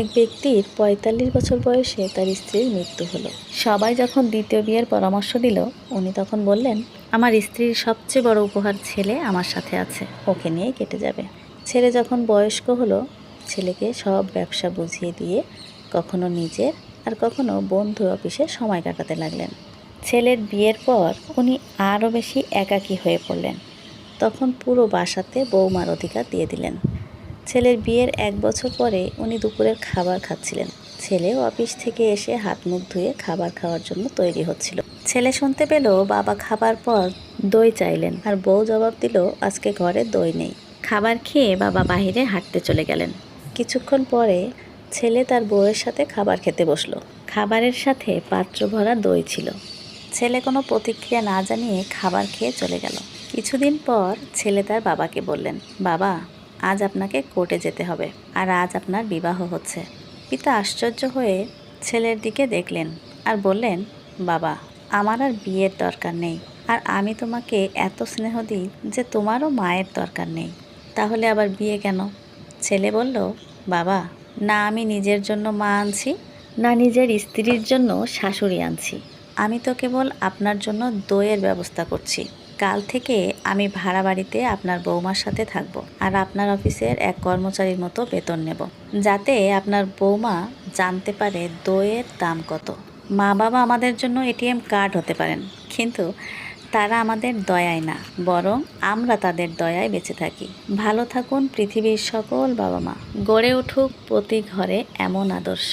এক ব্যক্তির পঁয়তাল্লিশ বছর বয়সে তার স্ত্রীর মৃত্যু হলো। সবাই যখন দ্বিতীয় বিয়ের পরামর্শ দিল, উনি তখন বললেন, আমার স্ত্রীর সবচেয়ে বড় উপহার ছেলে আমার সাথে আছে, ওকে নিয়ে কেটে যাবে। ছেলে যখন বয়স্ক হলো, ছেলেকে সব ব্যবসা বুঝিয়ে দিয়ে কখনো নিজের আর কখনো বন্ধু অফিসে সময় কাটাতে লাগলেন। ছেলের বিয়ের পর উনি আরও বেশি একাকী হয়ে পড়লেন। তখন পুরো বাসাতে বৌমার অধিকার দিয়ে দিলেন। ছেলের বিয়ের এক বছর পরে উনি দুপুরের খাবার খাচ্ছিলেন। ছেলে অফিস থেকে এসে হাত মুখ ধুয়ে খাবার খাওয়ার জন্য তৈরি হচ্ছিল। ছেলে শুনতে পেল বাবা খাবার পর দই চাইলেন আর বউ জবাব দিল, আজকে ঘরে দই নেই। খাবার খেয়ে বাবা বাহিরে হাঁটতে চলে গেলেন। কিছুক্ষণ পরে ছেলে তার বউয়ের সাথে খাবার খেতে বসল। খাবারের সাথে পাত্র ভরা দই ছিল। ছেলে কোনো প্রতিক্রিয়া না জানিয়ে খাবার খেয়ে চলে গেল। কিছুদিন পর ছেলে তার বাবাকে বললেন, বাবা আজ আপনাকে কোর্টে যেতে হবে, আর আজ আপনার বিবাহ হচ্ছে। পিতা আশ্চর্য হয়ে ছেলের দিকে দেখলেন আর বললেন, বাবা, আমার আর বিয়ের দরকার নেই, আর আমি তোমাকে এত স্নেহ দিই যে তোমারও মায়ের দরকার নেই। তাহলে আবার বিয়ে কেন? ছেলে বলল, বাবা, না আমি নিজের জন্য মা আনছি, না নিজের স্ত্রীর জন্য শাশুড়ি আনছি। আমি তো কেবল আপনার জন্য দইয়ের ব্যবস্থা করছি। কাল থেকে আমি ভাড়া বাড়িতে আপনার বৌমার সাথে থাকব আর আপনার অফিসের এক কর্মচারীর মতো বেতন নেব। যাতে আপনার বৌমা জানতে পারে দইয়ের দাম কত। মা বাবা আমাদের জন্য এটিএম কার্ড হতে পারেন, কিন্তু তারা আমাদের দয়ায় না, বরং আমরা তাদের দয়ায় বেঁচে থাকি। ভালো থাকুন পৃথিবীর সকল বাবা মা। গড়ে উঠুক প্রতি ঘরে এমন আদর্শ।